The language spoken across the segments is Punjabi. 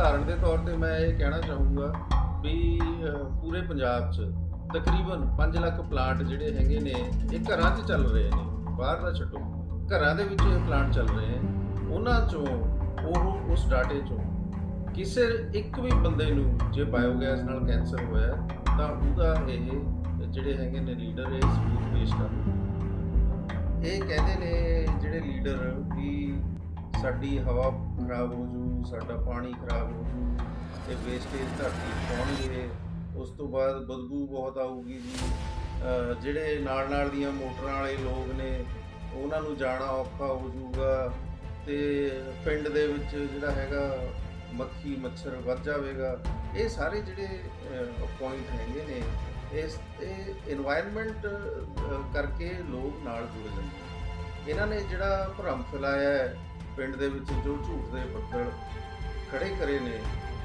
ਉਦਾਹਰਣ ਦੇ ਤੌਰ ਤੇ ਮੈਂ ਇਹ ਕਹਿਣਾ ਚਾਹੂੰਗਾ ਵੀ ਪੂਰੇ ਪੰਜਾਬ 'ਚ ਤਕਰੀਬਨ 5 ਲੱਖ ਪਲਾਂਟ ਜਿਹੜੇ ਹੈਗੇ ਨੇ, ਇਹ ਘਰਾਂ 'ਚ ਚੱਲ ਰਹੇ ਨੇ। ਬਾਹਰ ਨਾ ਛੱਡੋ। ਘਰਾਂ ਦੇ ਵਿੱਚ ਇਹ ਪਲਾਂਟ ਚੱਲ ਰਹੇ ਨੇ। ਉਹਨਾਂ 'ਚੋਂ, ਉਹ ਉਸ ਡਾਟੇ 'ਚੋਂ ਕਿਸੇ ਇੱਕ ਵੀ ਬੰਦੇ ਨੂੰ ਜੇ ਬਾਇਓਗੈਸ ਨਾਲ ਕੈਂਸਰ ਹੋਇਆ, ਤਾਂ ਉਹਦਾ ਇਹ ਜਿਹੜੇ ਹੈਗੇ ਨੇ ਲੀਡਰ ਇਹ ਸਬੂਤ ਪੇਸ਼ ਕਰਨ ਇਹ ਕਹਿੰਦੇ ਨੇ ਜਿਹੜੇ ਲੀਡਰ ਵੀ ਸਾਡੀ ਹਵਾ ਖਰਾਬ ਹੋ ਜੂ, ਸਾਡਾ ਪਾਣੀ ਖਰਾਬ ਹੋ ਜੂ ਤੇ ਵੇਸਟੇਜ ਧਰਤੀ ਪਾਉਣਗੇ, ਉਸ ਤੋਂ ਬਾਅਦ ਬਦਬੂ ਬਹੁਤ ਆਊਗੀ ਜੀ। ਜਿਹੜੇ ਨਾਲ ਨਾਲ ਦੀਆਂ ਮੋਟਰਾਂ ਵਾਲੇ ਲੋਕ ਨੇ, ਉਹਨਾਂ ਨੂੰ ਜਾਣਾ ਔਖਾ ਹੋ ਜਾਊਗਾ ਤੇ ਪਿੰਡ ਦੇ ਵਿੱਚ ਜਿਹੜਾ ਹੈਗਾ ਮੱਖੀ, ਮੱਛਰ ਵੱਧ ਜਾਵੇਗਾ। ਇਹ ਸਾਰੇ ਜਿਹੜੇ ਪੁਆਇੰਟ ਹੈਗੇ ਨੇ, ਇਸ ਇਹ এনवायरमेंट ਕਰਕੇ ਲੋਕ ਨਾਲ ਜੁੜ ਜਾਂਦੇ ਇਹਨਾਂ ਨੇ ਜਿਹੜਾ ਭਰਮ ਫੈਲਾਇਆ ਹੈ ਪਿੰਡ ਦੇ ਵਿੱਚ ਜੋ ਝੂਠ ਦੇ ਬੱਦਲ ਖੜੇ ਕਰੇ ਨੇ,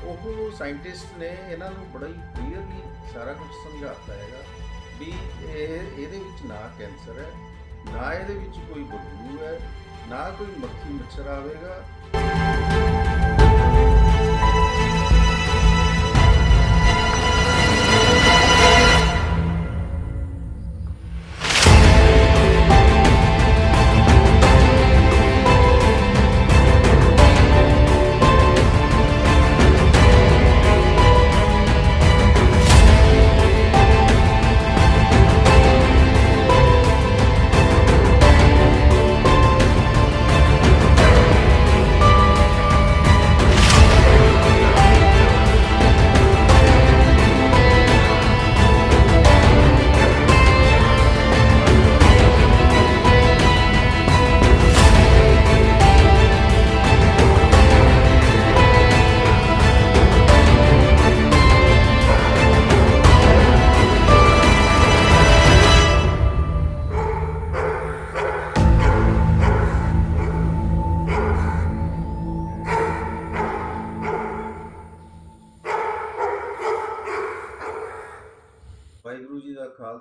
ਉਹ ਸਾਇੰਟਿਸਟ ਨੇ ਇਹਨਾਂ ਨੂੰ ਬੜਾ ਹੀ ਕਲੀਅਰਲੀ ਸਾਰਾ ਕੁਝ ਸਮਝਾਤਾ ਹੈਗਾ ਵੀ ਇਹ, ਇਹਦੇ ਵਿੱਚ ਨਾ ਕੈਂਸਰ ਹੈ, ਨਾ ਇਹਦੇ ਵਿੱਚ ਕੋਈ ਬਦਬੂ ਹੈ, ਨਾ ਕੋਈ ਮੱਖੀ ਮੱਛਰ ਆਵੇਗਾ।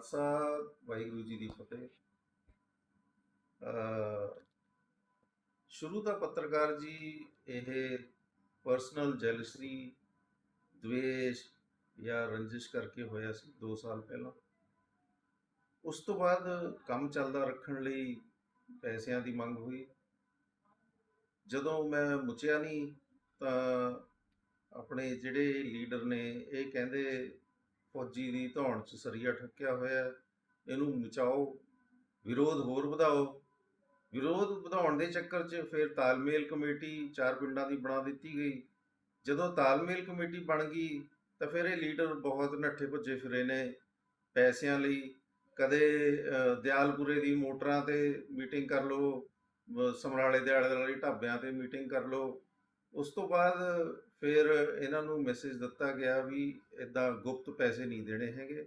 ਖਾਲਸਾ, ਵਾਹਿਗੁਰੂ ਜੀ ਦੀ ਫਤਿਹ। ਸ਼ੁਰੂ ਦਾ ਪੱਤਰਕਾਰ ਜੀ ਇਹ ਪਰਸਨਲ ਜੈਲਸੀ ਦਵੇਸ਼ ਜਾਂ ਰੰਜਿਸ਼ ਕਰਕੇ ਹੋਇਆ ਸੀ 2 ਸਾਲ ਪਹਿਲਾਂ। ਉਸ ਤੋਂ ਬਾਅਦ ਕੰਮ ਚੱਲਦਾ ਰੱਖਣ ਲਈ ਪੈਸਿਆਂ ਦੀ ਮੰਗ ਹੋਈ। ਜਦੋਂ ਮੈਂ ਮੁੱਚਿਆ ਨਹੀਂ ਤਾਂ ਆਪਣੇ ਜਿਹੜੇ ਲੀਡਰ ਨੇ ਇਹ ਕਹਿੰਦੇ ਫੌਜੀ ਦੀ ਧੌਣ 'ਚ ਸਰੀਆ ਠੱਕਿਆ ਹੋਇਆ ਇਹਨੂੰ ਮਚਾਓ, ਵਿਰੋਧ ਹੋਰ ਵਧਾਓ। ਵਿਰੋਧ ਵਧਾਉਣ ਦੇ ਚੱਕਰ 'ਚ ਫਿਰ ਤਾਲਮੇਲ ਕਮੇਟੀ ਚਾਰ ਪਿੰਡਾਂ ਦੀ ਬਣਾ ਦਿੱਤੀ ਗਈ। ਜਦੋਂ ਤਾਲਮੇਲ ਕਮੇਟੀ ਬਣ ਗਈ, ਤਾਂ ਫਿਰ ਇਹ ਲੀਡਰ ਬਹੁਤ ਨੱਠੇ ਭੱਜੇ ਫਿਰੇ ਨੇ। ਪੈਸਿਆਂ ਲਈ ਕਦੇ ਦਿਆਲਪੁਰੇ ਦੀ ਮੋਟਰਾਂ ਤੇ ਮੀਟਿੰਗ ਕਰ ਲਓ ਸਮਰਾਲੇ ਦੇ ਆਲੇ ਦੁਆਲੇ ਢਾਬਿਆਂ ਤੇ ਮੀਟਿੰਗ ਕਰ ਲਓ। ਉਸ ਤੋਂ ਬਾਅਦ ਫਿਰ ਇਹਨਾਂ ਨੂੰ ਮੈਸੇਜ ਦਿੱਤਾ ਗਿਆ ਵੀ ਇਦਾਂ ਗੁਪਤ ਪੈਸੇ ਨਹੀਂ ਦੇਣੇ ਹੈਗੇ।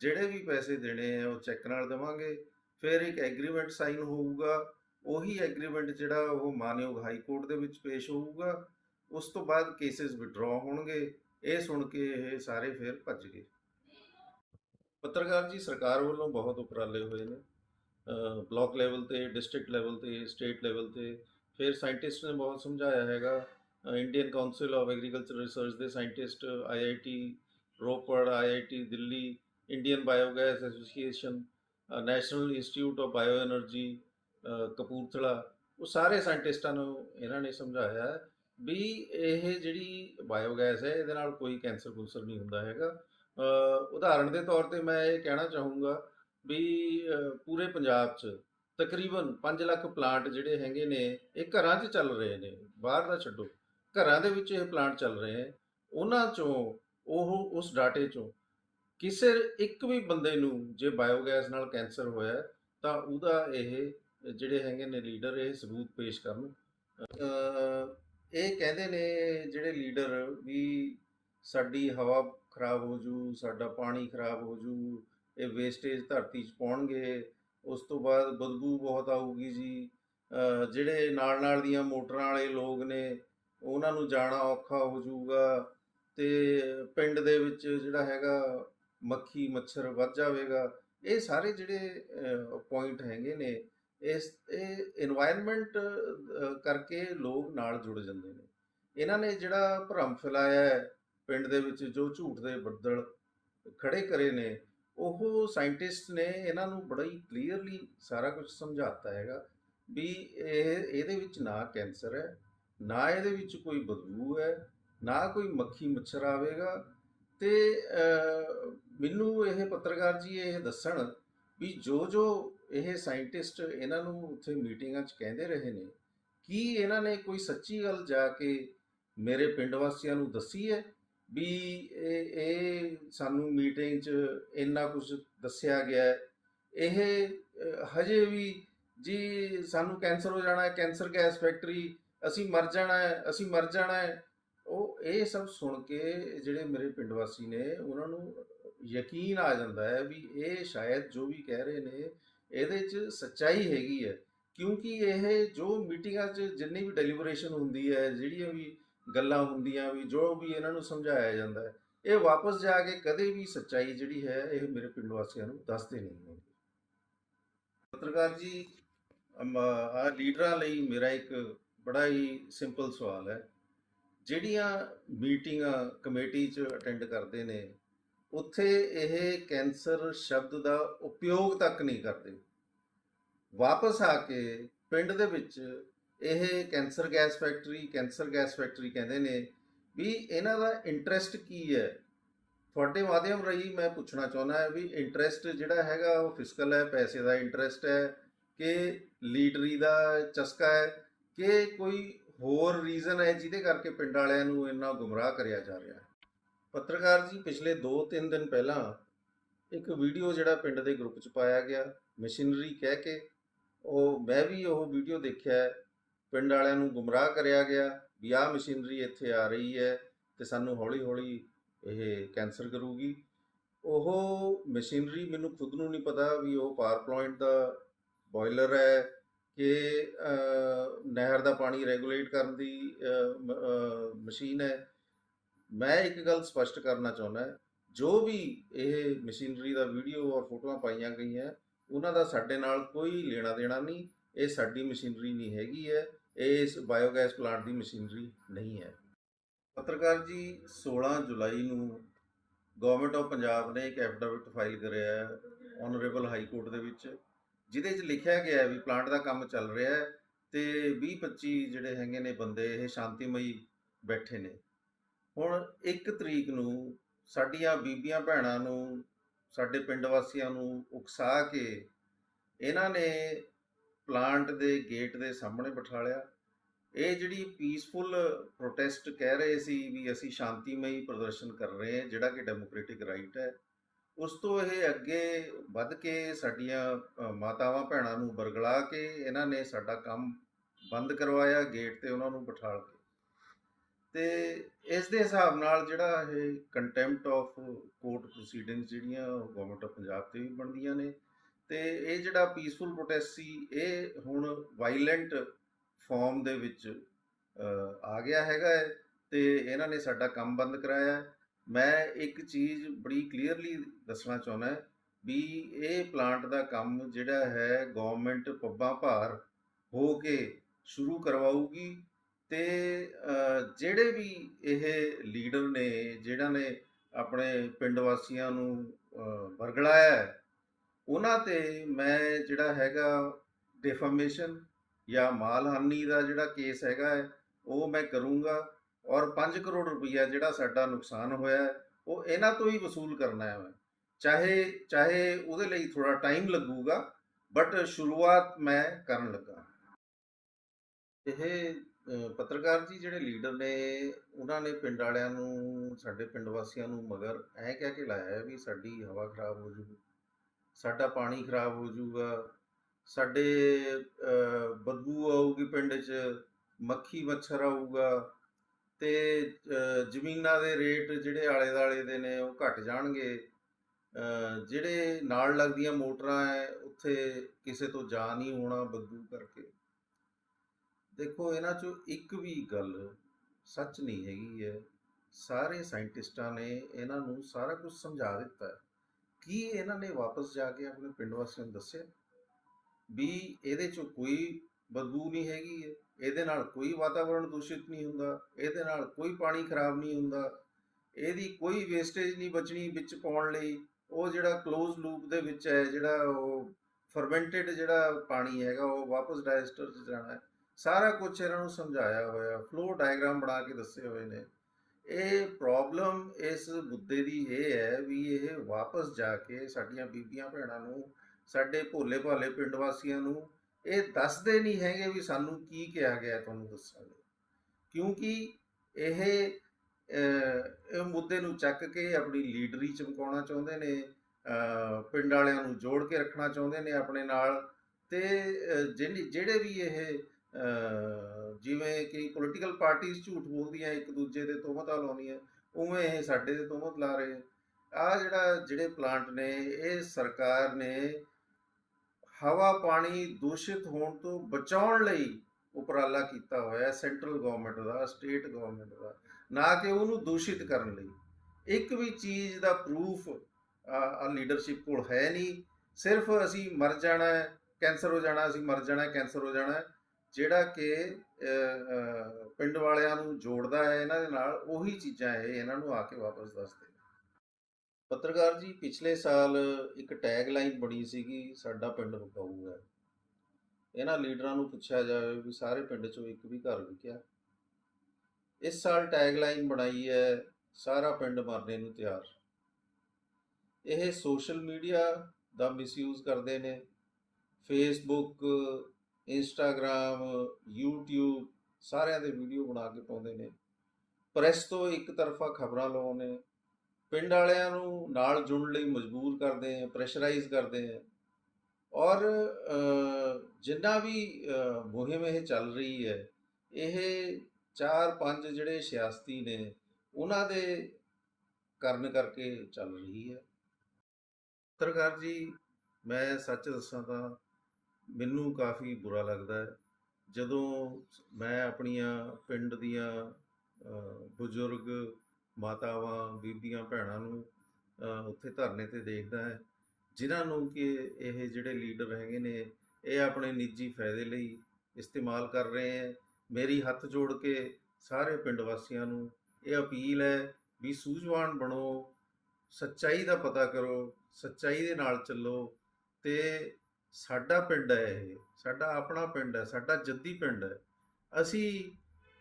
ਜਿਹੜੇ ਵੀ ਪੈਸੇ ਦੇਣੇ ਆ, ਉਹ ਚੈੱਕ ਨਾਲ ਦੇਵਾਂਗੇ। ਫਿਰ ਇੱਕ ਐਗਰੀਮੈਂਟ ਸਾਈਨ ਹੋਊਗਾ। ਉਹੀ ਐਗਰੀਮੈਂਟ ਜਿਹੜਾ ਉਹ ਮਾਨਯੋਗ ਹਾਈ ਕੋਰਟ ਦੇ ਵਿੱਚ ਪੇਸ਼ ਹੋਊਗਾ। ਉਸ ਤੋਂ ਬਾਅਦ ਕੇਸਿਸ ਵਿਡਰਾਅ ਹੋਣਗੇ। ਇਹ ਸੁਣ ਕੇ ਇਹ ਸਾਰੇ ਫਿਰ ਭੱਜ ਗਏ। ਪੱਤਰਕਾਰ ਜੀ, ਸਰਕਾਰ ਵੱਲੋਂ ਬਹੁਤ ਉਪਰਾਲੇ ਹੋਏ ਨੇ। ਬਲਾਕ ਲੈਵਲ ਤੇ ਡਿਸਟ੍ਰਿਕਟ ਲੈਵਲ ਤੇ ਸਟੇਟ ਲੈਵਲ ਤੇ। ਫਿਰ ਸਾਇੰਟਿਸਟ ਨੇ ਬਹੁਤ ਸਮਝਾਇਆ ਹੈਗਾ Indian council of agriculture research ਦੇ scientist IIT Ropar IIT Delhi Indian biogas association national institute of bio energy Kapurthala ਉਹ ਸਾਰੇ ਸਾਇੰਟਿਸਟਾਂ ਨੂੰ ਇਹਨਾਂ ਨੇ ਸਮਝਾਇਆ ਵੀ ਇਹ ਜਿਹੜੀ ਬਾਇਓਗੈਸ ਹੈ ਇਹਦੇ ਨਾਲ ਕੋਈ ਕੈਂਸਰ ਕੁੰਸਰ ਨਹੀਂ ਹੁੰਦਾ ਹੈਗਾ। ਅ, ਉਦਾਹਰਣ ਦੇ ਤੌਰ ਤੇ ਮੈਂ ਇਹ ਕਹਿਣਾ ਚਾਹੂੰਗਾ ਵੀ ਪੂਰੇ ਪੰਜਾਬ 'ਚ ਤਕਰੀਬਨ 5 ਲੱਖ ਪਲਾਂਟ ਜਿਹੜੇ ਹੈਗੇ ਨੇ ਇਹ ਘਰਾਂ 'ਚ ਚੱਲ ਰਹੇ ਨੇ ਬਾਹਰ ਦਾ ਛੱਡੋ। ਘਰਾਂ ਦੇ ਵਿੱਚ ਇਹ ਪਲਾਂਟ ਚੱਲ ਰਹੇ ਹੈ, ਉਹਨਾਂ 'ਚੋਂ, ਉਹ ਉਸ ਡਾਟੇ 'ਚੋਂ, ਕਿਸੇ ਇੱਕ ਵੀ ਬੰਦੇ ਨੂੰ ਜੇ ਬਾਇਓਗੈਸ ਨਾਲ ਕੈਂਸਰ ਹੋਇਆ ਤਾਂ ਉਹਦਾ ਇਹ, ਜਿਹੜੇ ਹੈਗੇ ਨੇ ਲੀਡਰ ਇਹ ਸਬੂਤ ਪੇਸ਼ ਕਰਨ। ਇਹ ਕਹਿੰਦੇ ਨੇ ਜਿਹੜੇ ਲੀਡਰ ਵੀ ਸਾਡੀ ਹਵਾ ਖਰਾਬ ਹੋ ਜੂ, ਸਾਡਾ ਪਾਣੀ ਖਰਾਬ ਹੋ ਜੂ, ਇਹ ਵੇਸਟੇਜ ਧਰਤੀ 'ਚ ਪਾਉਣਗੇ, ਉਸ ਤੋਂ ਬਾਅਦ ਬਦਬੂ ਬਹੁਤ ਆਊਗੀ ਜੀ। ਜਿਹੜੇ ਨਾਲ ਨਾਲ ਦੀਆਂ ਮੋਟਰਾਂ ਵਾਲੇ ਲੋਕ ਨੇ ਉਹਨਾਂ ਨੂੰ ਜਾਣਾ ਔਖਾ ਹੋ ਜਾਊਗਾ ਤੇ ਪਿੰਡ ਦੇ ਵਿੱਚ ਜਿਹੜਾ ਹੈਗਾ ਮੱਖੀ, ਮੱਛਰ ਵੱਧ ਜਾਵੇਗਾ। ਇਹ ਸਾਰੇ ਜਿਹੜੇ ਪੁਆਇੰਟ ਹੈਗੇ ਨੇ, ਇਸ, ਇਹ এনवायरमेंट ਕਰਕੇ ਲੋਕ ਨਾਲ ਜੁੜ ਜਾਂਦੇ ਨੇ। ਇਹਨਾਂ ਨੇ ਜਿਹੜਾ ਭਰਮ ਫੈਲਾਇਆ ਹੈ ਪਿੰਡ ਦੇ ਵਿੱਚ, ਜੋ ਝੂਠ ਦੇ ਬੱਦਲ ਖੜੇ ਕਰੇ ਨੇ, ਉਹ ਸਾਇੰਟਿਸਟ ਨੇ ਇਹਨਾਂ ਨੂੰ ਬੜਾ ਹੀ ਕਲੀਅਰਲੀ ਸਾਰਾ ਕੁਝ ਸਮਝਾਤਾ ਹੈਗਾ ਵੀ ਇਹ, ਇਹਦੇ ਵਿੱਚ ਨਾ ਕੈਂਸਰ ਹੈ। ਨਾ ਇਹਦੇ ਵਿੱਚ ਕੋਈ ਬਦਬੂ ਹੈ, ਨਾ ਕੋਈ ਮੱਖੀ ਮੱਛਰ ਆਵੇਗਾ। ਤੇ ਮੈਨੂੰ ਇਹ ਪੱਤਰਕਾਰ ਜੀ ਇਹ ਦੱਸਣ ਵੀ ਜੋ ਜੋ ਇਹ ਸਾਇੰਟਿਸਟ ਇਹਨਾਂ ਨੂੰ ਉੱਥੇ ਮੀਟਿੰਗਾਂ 'ਚ ਕਹਿੰਦੇ ਰਹੇ ਨੇ, ਕੀ ਇਹਨਾਂ ਨੇ ਕੋਈ ਸੱਚੀ ਗੱਲ ਜਾ ਕੇ ਮੇਰੇ ਪਿੰਡ ਵਾਸੀਆਂ ਨੂੰ ਦੱਸੀ ਹੈ ਵੀ ਇਹ ਇਹ ਸਾਨੂੰ ਮੀਟਿੰਗ 'ਚ ਇੰਨਾ ਕੁਝ ਦੱਸਿਆ ਗਿਆ ਇਹ ਹਜੇ ਵੀ ਜੀ ਸਾਨੂੰ ਕੈਂਸਰ ਹੋ ਜਾਣਾ ਹੈ ਕੈਂਸਰ ਗੈਸ ਫੈਕਟਰੀ ਅਸੀਂ ਮਰ ਜਾਣਾ ਹੈ, ਅਸੀਂ ਮਰ ਜਾਣਾ ਹੈ। ਉਹ ਇਹ ਸਭ ਸੁਣ ਕੇ ਜਿਹੜੇ ਮੇਰੇ ਪਿੰਡ ਵਾਸੀ ਨੇ, ਉਹਨਾਂ ਨੂੰ ਯਕੀਨ ਆ ਜਾਂਦਾ ਹੈ ਵੀ ਇਹ ਸ਼ਾਇਦ ਜੋ ਵੀ ਕਹਿ ਰਹੇ ਨੇ, ਇਹਦੇ 'ਚ ਸੱਚਾਈ ਹੈਗੀ ਹੈ। ਕਿਉਂਕਿ ਇਹ ਜੋ ਮੀਟਿੰਗਾਂ 'ਚ ਜਿੰਨੀ ਵੀ ਡੈਲੀਬਰੇਸ਼ਨ ਹੁੰਦੀ ਹੈ, ਜਿਹੜੀਆਂ ਵੀ ਗੱਲਾਂ ਹੁੰਦੀਆਂ, ਵੀ ਜੋ ਵੀ ਇਹਨਾਂ ਨੂੰ ਸਮਝਾਇਆ ਜਾਂਦਾ ਹੈ, ਇਹ ਵਾਪਸ ਜਾ ਕੇ ਕਦੇ ਵੀ ਸੱਚਾਈ ਜਿਹੜੀ ਹੈ, ਇਹ ਮੇਰੇ ਪਿੰਡ ਵਾਸੀਆਂ ਨੂੰ ਦੱਸਦੇ ਨਹੀਂ ਹੈਗੇ ਪੱਤਰਕਾਰ ਜੀ ਆ ਲੀਡਰਾਂ ਲਈ ਮੇਰਾ ਇੱਕ ਬੜਾ ਹੀ ਸਿੰਪਲ ਸਵਾਲ ਹੈ। ਜਿਹੜੀਆਂ ਮੀਟਿੰਗਾਂ ਕਮੇਟੀ 'ਚ ਅਟੈਂਡ ਕਰਦੇ ਨੇ, ਉੱਥੇ ਇਹ ਕੈਂਸਰ ਸ਼ਬਦ ਦਾ ਉਪਯੋਗ ਤੱਕ ਨਹੀਂ ਕਰਦੇ। ਵਾਪਸ ਆ ਕੇ ਪਿੰਡ ਦੇ ਵਿੱਚ ਇਹ cancer gas factory, cancer gas factory ਕਹਿੰਦੇ ਨੇ ਵੀ ਇਹਨਾਂ ਦਾ ਇੰਟਰਸਟ ਕੀ ਹੈ? ਤੁਹਾਡੇ ਮਾਧਿਅਮ ਰਾਹੀਂ ਮੈਂ ਪੁੱਛਣਾ ਚਾਹੁੰਦਾ ਹਾਂ ਵੀ ਇੰਟਰਸਟ ਜਿਹੜਾ ਹੈਗਾ ਉਹ ਫਿਸਕਲ ਹੈ, ਪੈਸੇ ਦਾ ਇੰਟਰਸਟ ਹੈ ਕਿ ਲੀਡਰੀ ਦਾ ਚਸਕਾ ਹੈ? ਕਿ ਕੋਈ ਹੋਰ ਰੀਜ਼ਨ ਹੈ ਜਿਹਦੇ ਕਰਕੇ ਪਿੰਡ ਵਾਲਿਆਂ ਨੂੰ ਇੰਨਾ ਗੁੰਮਰਾਹ ਕਰਿਆ ਜਾ ਰਿਹਾ ਹੈ? ਪੱਤਰਕਾਰ ਜੀ, ਪਿਛਲੇ 2-3 ਦਿਨ ਪਹਿਲਾਂ ਇੱਕ ਵੀਡੀਓ ਜਿਹੜਾ ਪਿੰਡ ਦੇ ਗਰੁੱਪ 'ਚ ਪਾਇਆ ਗਿਆ ਮਸ਼ੀਨਰੀ ਕਹਿ ਕੇ। ਉਹ, ਮੈਂ ਵੀ ਉਹ ਵੀਡੀਓ ਦੇਖਿਆ ਪਿੰਡ ਵਾਲਿਆਂ ਨੂੰ ਗੁੰਮਰਾਹ ਕਰਿਆ ਗਿਆ ਵੀ ਆਹ ਮਸ਼ੀਨਰੀ ਇੱਥੇ ਆ ਰਹੀ ਹੈ ਤੇ ਸਾਨੂੰ ਹੌਲੀ-ਹੌਲੀ ਇਹ ਕੈਂਸਰ ਕਰੂਗੀ। ਉਹ ਮਸ਼ੀਨਰੀ ਮੈਨੂੰ ਖੁਦ ਨੂੰ ਨਹੀਂ ਪਤਾ ਵੀ ਉਹ ਪਾਵਰ ਪੁਆਇੰਟ ਦਾ ਬੋਇਲਰ ਹੈ ਕਿ ਨਹਿਰ ਦਾ ਪਾਣੀ ਰੈਗੂਲੇਟ ਕਰਨ ਦੀ ਮਸ਼ੀਨ ਹੈ। ਮੈਂ ਇੱਕ ਗੱਲ ਸਪਸ਼ਟ ਕਰਨਾ ਚਾਹੁੰਦਾ ਜੋ ਵੀ ਇਹ ਮਸ਼ੀਨਰੀ ਦਾ ਵੀਡੀਓ ਔਰ ਫੋਟੋਆਂ ਪਾਈਆਂ ਗਈਆਂ, ਉਹਨਾਂ ਦਾ ਸਾਡੇ ਨਾਲ ਕੋਈ ਲੈਣਾ ਦੇਣਾ ਨਹੀਂ। ਇਹ ਸਾਡੀ ਮਸ਼ੀਨਰੀ ਨਹੀਂ ਹੈਗੀ ਹੈ। ਇਹ ਇਸ ਬਾਇਓਗੈਸ ਪਲਾਂਟ ਦੀ ਮਸ਼ੀਨਰੀ ਨਹੀਂ ਹੈ। ਪੱਤਰਕਾਰ ਜੀ 16 ਜੁਲਾਈ ਨੂੰ ਗਵਰਨਮੈਂਟ ਆਫ ਪੰਜਾਬ ਨੇ ਇੱਕ ਐਫੀਡੇਵਿਟ ਫਾਈਲ ਕਰਿਆ ਹੈ। ਆਨਰੇਬਲ ਹਾਈ ਕੋਰਟ ਦੇ ਵਿੱਚ। ਜਿਹਦੇ 'ਚ ਲਿਖਿਆ ਗਿਆ ਹੈ ਵੀ ਪਲਾਂਟ ਦਾ ਕੰਮ ਚੱਲ ਰਿਹਾ ਹੈ ਤੇ 20 25 ਜਿਹੜੇ ਹੈਗੇ ਨੇ ਬੰਦੇ ਇਹ ਸ਼ਾਂਤੀਮਈ ਬੈਠੇ ਨੇ। ਹੁਣ 1 ਤਰੀਕ ਨੂੰ ਸਾਡੀਆਂ ਬੀਬੀਆਂ ਭੈਣਾਂ ਨੂੰ, ਸਾਡੇ ਪਿੰਡ ਵਾਸੀਆਂ ਨੂੰ ਉਕਸਾ ਕੇ ਇਹਨਾਂ ਨੇ ਪਲਾਂਟ ਦੇ ਗੇਟ ਦੇ ਸਾਹਮਣੇ ਬਿਠਾ ਲਿਆ। ਇਹ ਜਿਹੜੀ ਪੀਸਫੁਲ ਪ੍ਰੋਟੈਸਟ ਕਹਿ ਰਹੇ ਸੀ ਵੀ ਅਸੀਂ ਸ਼ਾਂਤੀਮਈ ਪ੍ਰਦਰਸ਼ਨ ਕਰ ਰਹੇ ਹਾਂ, ਜਿਹੜਾ ਕਿ ਡੈਮੋਕ੍ਰੈਟਿਕ ਰਾਈਟ ਹੈ। ਉਸ ਤੋਂ ਇਹ ਅੱਗੇ ਵੱਧ ਕੇ ਸਾਡੀਆਂ ਮਾਤਾਵਾਂ ਭੈਣਾਂ ਨੂੰ ਬਰਗਲਾ ਕੇ ਇਹਨਾਂ ਨੇ ਸਾਡਾ ਕੰਮ ਬੰਦ ਕਰਵਾਇਆ ਗੇਟ ਤੇ ਉਹਨਾਂ ਨੂੰ ਬਿਠਾ ਕੇ। ਤੇ ਇਸ ਦੇ ਹਿਸਾਬ ਨਾਲ ਜਿਹੜਾ ਇਹ ਕੰਟੈਂਪਟ ਆਫ ਕੋਰਟ ਪ੍ਰੋਸੀਡਿੰਗਸ ਜਿਹੜੀਆਂ ਗਵਰਨਮੈਂਟ ਆਫ ਪੰਜਾਬ ਤੇ ਵੀ ਬਣਦੀਆਂ ਨੇ ਤੇ ਇਹ ਜਿਹੜਾ ਪੀਸਫੁਲ ਪ੍ਰੋਟੈਸਟ ਸੀ, ਇਹ ਹੁਣ ਵਾਇਲੈਂਟ ਫਾਰਮ ਦੇ ਵਿੱਚ ਆ ਗਿਆ ਹੈਗਾ ਹੈ ਤੇ ਇਹਨਾਂ ਨੇ ਸਾਡਾ ਕੰਮ ਬੰਦ ਕਰਾਇਆ। ਮੈਂ ਇੱਕ ਚੀਜ਼ ਬੜੀ ਕਲੀਅਰਲੀ ਦੱਸਣਾ ਚਾਹੁੰਦਾ ਵੀ ਇਹ ਪਲਾਂਟ ਦਾ ਕੰਮ ਜਿਹੜਾ ਹੈ ਗਵਰਨਮੈਂਟ ਪੱਬਾਂ ਭਾਰ ਹੋ ਕੇ ਸ਼ੁਰੂ ਕਰਵਾਊਗੀ ਤੇ ਜਿਹੜੇ ਵੀ ਇਹ ਲੀਡਰ ਨੇ ਜਿਹੜਾ ਨੇ ਆਪਣੇ ਪਿੰਡ ਵਾਸੀਆਂ ਨੂੰ ਅ, ਵਰਗਲਾਇਆ ਉਹਨਾਂ ਤੇ ਮੈਂ ਜਿਹੜਾ ਹੈਗਾ ਡਿਫਾਮੇਸ਼ਨ ਜਾਂ ਮਾਲਹਾਨੀ ਦਾ ਜਿਹੜਾ ਕੇਸ ਹੈਗਾ ਹੈ ਉਹ ਮੈਂ ਕਰੂੰਗਾ। ਔਰ 5 ਕਰੋੜ ਰੁਪਈਆ ਜਿਹੜਾ ਸਾਡਾ ਨੁਕਸਾਨ ਹੋਇਆ ਉਹ ਇਹਨਾਂ ਤੋਂ ਹੀ ਵਸੂਲ ਕਰਨਾ ਹੈ ਚਾਹੇ ਚਾਹੇ ਉਹਦੇ ਲਈ ਥੋੜਾ ਟਾਈਮ ਲੱਗੂਗਾ ਬਟ ਸ਼ੁਰੂਆਤ ਮੈਂ ਕਰਨ ਲੱਗਾ। ਇਹ ਪੱਤਰਕਾਰ ਜੀ ਜਿਹੜੇ ਲੀਡਰ ਨੇ, ਉਹਨਾਂ ਨੇ ਪਿੰਡ ਵਾਲਿਆਂ ਨੂੰ, ਸਾਡੇ ਪਿੰਡ ਵਾਸੀਆਂ ਨੂੰ ਮਗਰ ਐ ਕਹਿ ਕੇ ਲਾਇਆ ਹੈ ਵੀ ਸਾਡੀ ਹਵਾ ਖਰਾਬ ਹੋ ਜੂਗੀ, ਸਾਡਾ ਪਾਣੀ ਖਰਾਬ ਹੋ ਜਾਊਗਾ ਸਾਡੇ ਬਦਬੂ ਆਊਗੀ ਪਿੰਡ 'ਚ, ਮੱਖੀ ਮੱਛਰ ਆਊਗਾ ਤੇ ਜ਼ਮੀਨਾਂ ਦੇ ਰੇਟ ਜਿਹੜੇ ਆਲੇ ਦਾਲੇ ਦੇ ਨੇ, ਉਹ ਘਟ ਜਾਣਗੇ। ਜਿਹੜੇ ਨਾਲ ਲੱਗਦੀਆਂ ਮੋਟਰਾਂ ਹੈ ਉੱਥੇ ਕਿਸੇ ਤੋਂ ਜਾ ਨਹੀਂ ਹੋਣਾ ਬਦਬੂ ਕਰਕੇ। ਦੇਖੋ, ਇਹਨਾਂ 'ਚੋਂ ਇੱਕ ਵੀ ਗੱਲ ਸੱਚ ਨਹੀਂ ਹੈਗੀ ਹੈ ਸਾਰੇ ਸਾਇੰਟਿਸਟਾਂ ਨੇ ਇਹਨਾਂ ਨੂੰ ਸਾਰਾ ਕੁਝ ਸਮਝਾ ਦਿੱਤਾ ਹੈ ਕੀ ਇਹਨਾਂ ਨੇ ਵਾਪਸ ਜਾ ਕੇ ਆਪਣੇ ਪਿੰਡ ਵਾਸੀਆਂ ਨੂੰ ਦੱਸਿਆ? ਵੀ ਇਹਦੇ 'ਚੋਂ ਕੋਈ ਬਦਬੂ ਨਹੀਂ ਹੈਗੀ ਹੈ ਇਹਦੇ ਨਾਲ ਕੋਈ ਵਾਤਾਵਰਣ ਦੂਸ਼ਿਤ ਨਹੀਂ ਹੁੰਦਾ, ਇਹਦੇ ਨਾਲ ਕੋਈ ਪਾਣੀ ਖਰਾਬ ਨਹੀਂ ਹੁੰਦਾ, ਇਹਦੀ ਕੋਈ ਵੇਸਟੇਜ ਨਹੀਂ ਬਚਣੀ ਵਿੱਚ ਪਾਉਣ ਲਈ, ਉਹ ਜਿਹੜਾ ক্লোਜ਼ ਲੂਪ ਦੇ ਵਿੱਚ ਹੈ, ਜਿਹੜਾ ਉਹ ਫਰਮੈਂਟਡ ਜਿਹੜਾ ਪਾਣੀ ਹੈਗਾ, ਉਹ ਵਾਪਸ ਡਾਇਜੈਸਟਰ 'ਚ ਜਾਣਾ ਸਾਰਾ ਕੁਝ ਇਹਨਾਂ ਨੂੰ ਸਮਝਾਇਆ ਹੋਇਆ ਫਲੋ ਡਾਇਗਰਾਮ ਬਣਾ ਕੇ ਦੱਸੇ ਹੋਏ ਨੇ। ਇਹ ਪ੍ਰੋਬਲਮ ਇਸ ਮੁੱਦੇ ਦੀ ਇਹ ਹੈ ਵੀ ਇਹ ਵਾਪਸ ਜਾ ਕੇ ਸਾਡੀਆਂ ਬੀਬੀਆਂ ਭੈਣਾਂ ਨੂੰ, ਸਾਡੇ ਭੋਲੇ ਭਾਲੇ ਪਿੰਡ ਵਾਸੀਆਂ ਨੂੰ ਇਹ ਦੱਸਦੇ ਨਹੀਂ ਹੈਗੇ ਵੀ ਸਾਨੂੰ ਕੀ ਕਿਹਾ ਗਿਆ ਤੁਹਾਨੂੰ ਦੱਸਾਂਗੇ ਕਿਉਂਕਿ ਇਹ ਇਹ ਮੁੱਦੇ ਨੂੰ ਚੱਕ ਕੇ ਆਪਣੀ ਲੀਡਰੀ ਚਮਕਾਉਣਾ ਚਾਹੁੰਦੇ ਨੇ ਪਿੰਡ ਵਾਲਿਆਂ ਨੂੰ ਜੋੜ ਕੇ ਰੱਖਣਾ ਚਾਹੁੰਦੇ ਨੇ ਆਪਣੇ ਨਾਲ ਤੇ ਅਹ, ਜਿਹੜੇ ਵੀ ਇਹ ਜਿਵੇਂ ਕਿ ਪੋਲੀਟੀਕਲ ਪਾਰਟੀਆਂ ਝੂਠ ਬੋਲਦੀਆਂ ਇੱਕ ਦੂਜੇ ਤੇ ਤੋਹਮਤਾਂ ਲਾਉਂਦੀਆਂ ਉਵੇਂ ਇਹ ਸਾਡੇ ਤੇ ਤੋਹਮਤ ਲਾ ਰਹੇ ਆ ਜਿਹੜਾ ਜਿਹੜੇ ਪਲਾਂਟ ਨੇ ਇਹ ਸਰਕਾਰ ਨੇ ਹਵਾ ਪਾਣੀ ਦੂਸ਼ਿਤ ਹੋਣ ਤੋਂ ਬਚਾਉਣ ਲਈ ਉਪਰਾਲਾ ਕੀਤਾ ਹੋਇਆ ਸੈਂਟਰਲ ਗਵਰਨਮੈਂਟ ਦਾ, ਸਟੇਟ ਗਵਰਨਮੈਂਟ ਦਾ, ਨਾ ਕਿ ਉਹਨੂੰ ਦੂਸ਼ਿਤ ਕਰਨ ਲਈ। ਇੱਕ ਵੀ ਚੀਜ਼ ਦਾ ਪ੍ਰੂਫ ਆ ਲੀਡਰਸ਼ਿਪ ਕੋਲ ਹੈ ਨਹੀਂ। ਸਿਰਫ ਅਸੀਂ ਮਰ ਜਾਣਾ ਹੈ, ਕੈਂਸਰ ਹੋ ਜਾਣਾ, ਅਸੀਂ ਮਰ ਜਾਣਾ ਕੈਂਸਰ ਹੋ ਜਾਣਾ ਜਿਹੜਾ ਕਿ ਪਿੰਡ ਵਾਲਿਆਂ ਨੂੰ ਜੋੜਦਾ ਹੈ, ਇਹਨਾਂ ਦੇ ਨਾਲ ਉਹੀ ਚੀਜ਼ਾਂ ਇਹ ਇਹਨਾਂ ਨੂੰ ਆ ਕੇ ਵਾਪਸ ਦੱਸਦੇ ਪੱਤਰਕਾਰ ਜੀ, ਪਿਛਲੇ ਸਾਲ ਇੱਕ ਟੈਗ ਲਾਈਨ ਬਣੀ ਸੀਗੀ, ਸਾਡਾ ਪਿੰਡ ਵਿਕਾਊ ਹੈ ਇਹਨਾਂ ਲੀਡਰਾਂ ਨੂੰ ਪੁੱਛਿਆ ਜਾਵੇ ਵੀ ਸਾਰੇ ਪਿੰਡ ਚੋਂ ਇੱਕ ਵੀ ਘਰ ਵਿਕਿਆ। ਇਸ ਸਾਲ ਟੈਗ ਲਾਈਨ ਬਣਾਈ ਹੈ, ਸਾਰਾ ਪਿੰਡ ਮਰਨੇ ਨੂੰ ਤਿਆਰ। ਇਹ ਸੋਸ਼ਲ ਮੀਡੀਆ ਦਾ ਮਿਸਯੂਜ਼ ਕਰਦੇ ਨੇ। ਫੇਸਬੁੱਕ ਇੰਸਟਾਗ੍ਰam YouTube, ਸਾਰਿਆਂ ਦੇ ਵੀਡੀਓ ਬਣਾ ਕੇ ਪਾਉਂਦੇ ਨੇ। ਪ੍ਰੈਸ ਤੋਂ ਇੱਕ ਤਰਫਾ ਖਬਰਾਂ ਲਾਉਂਦੇ ਪਿੰਡ ਵਾਲਿਆਂ ਨੂੰ ਨਾਲ ਜੁੜਨ ਲਈ ਮਜਬੂਰ ਕਰਦੇ ਹੈ, ਪ੍ਰੈਸ਼ਰਾਈਜ਼ ਕਰਦੇ ਹੈ। ਔਰ ਜਿੰਨਾ ਵੀ ਮੁਹਿੰਮ ਇਹ ਚੱਲ ਰਹੀ ਹੈ, ਇਹ ਚਾਰ ਪੰਜ ਜਿਹੜੇ ਸਿਆਸਤੀ ਨੇ, ਉਹਨਾਂ ਦੇ ਕਰਨ ਕਰਕੇ ਚੱਲ ਰਹੀ ਹੈ। ਪੱਤਰਕਾਰ ਜੀ, ਮੈਂ ਸੱਚ ਦੱਸਾਂ ਤਾਂ ਮੈਨੂੰ ਕਾਫੀ ਬੁਰਾ ਲੱਗਦਾ ਹੈ। ਜਦੋਂ ਮੈਂ ਆਪਣੀਆਂ ਪਿੰਡ ਦੀਆਂ ਬਜ਼ੁਰਗ ਮਾਤਾਵਾਂ, ਬੀਬੀਆਂ, ਭੈਣਾਂ ਨੂੰ ਉੱਥੇ ਧਰਨੇ ਤੇ ਦੇਖਦਾ ਹੈ। ਜਿਨ੍ਹਾਂ ਨੂੰ ਕਿ ਇਹ ਜਿਹੜੇ ਲੀਡਰ ਹੈਗੇ ਨੇ, ਇਹ ਆਪਣੇ ਨਿੱਜੀ ਫਾਇਦੇ ਲਈ ਇਸਤੇਮਾਲ ਕਰ ਰਹੇ ਹੈ। ਮੇਰੀ ਹੱਥ ਜੋੜ ਕੇ ਸਾਰੇ ਪਿੰਡ ਵਾਸੀਆਂ ਨੂੰ ਇਹ ਅਪੀਲ ਹੈ ਵੀ ਸੂਝਵਾਨ ਬਣੋ, ਸੱਚਾਈ ਦਾ ਪਤਾ ਕਰੋ, ਸੱਚਾਈ ਦੇ ਨਾਲ ਚੱਲੋ ਤੇ ਸਾਡਾ ਪਿੰਡ ਹੈ ਇਹ, ਸਾਡਾ ਆਪਣਾ ਪਿੰਡ ਹੈ, ਸਾਡਾ ਜੱਦੀ ਪਿੰਡ ਹੈ। ਅਸੀਂ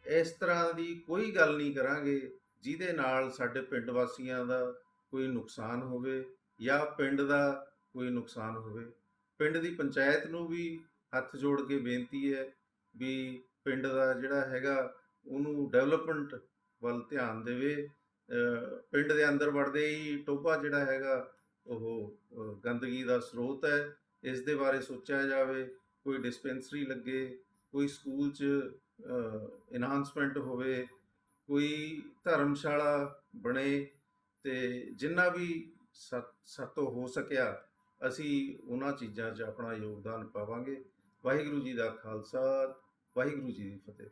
ਇਸ ਤਰ੍ਹਾਂ ਦੀ ਕੋਈ ਗੱਲ ਨਹੀਂ ਕਰਾਂਗੇ ਜਿਹਦੇ ਨਾਲ ਸਾਡੇ ਪਿੰਡ ਵਾਸੀਆਂ ਦਾ ਕੋਈ ਨੁਕਸਾਨ ਹੋਵੇ ਜਾਂ ਪਿੰਡ ਦਾ ਕੋਈ ਨੁਕਸਾਨ ਹੋਵੇ, ਪਿੰਡ ਦੀ ਪੰਚਾਇਤ ਨੂੰ ਵੀ ਹੱਥ ਜੋੜ ਕੇ ਬੇਨਤੀ ਹੈ ਵੀ ਪਿੰਡ ਦਾ ਜਿਹੜਾ ਹੈਗਾ ਉਹਨੂੰ ਡਿਵੈਲਪਮੈਂਟ ਵੱਲ ਧਿਆਨ ਦੇਵੇ। ਪਿੰਡ ਦੇ ਅੰਦਰ ਵੜਦੇ ਹੀ ਟੋਭਾ ਜਿਹੜਾ ਹੈਗਾ ਉਹ ਗੰਦਗੀ ਦਾ ਸਰੋਤ ਹੈ। ਇਸ ਦੇ ਬਾਰੇ ਸੋਚਿਆ ਜਾਵੇ, ਕੋਈ ਡਿਸਪੈਂਸਰੀ ਲੱਗੇ, ਕੋਈ ਸਕੂਲ 'ਚ ਇਨਹਾਂਸਮੈਂਟ ਹੋਵੇ ਕੋਈ ਧਰਮਸ਼ਾਲਾ ਬਣੇ ਅਤੇ ਜਿੰਨਾ ਵੀ ਸਤ, ਸਾਤੋਂ ਹੋ ਸਕਿਆ, ਅਸੀਂ ਉਹਨਾਂ ਚੀਜ਼ਾਂ 'ਚ ਆਪਣਾ ਯੋਗਦਾਨ ਪਾਵਾਂਗੇ। ਵਾਹਿਗੁਰੂ ਜੀ ਦਾ ਖਾਲਸਾ, ਵਾਹਿਗੁਰੂ ਜੀ ਦੀ ਫਤਿਹ।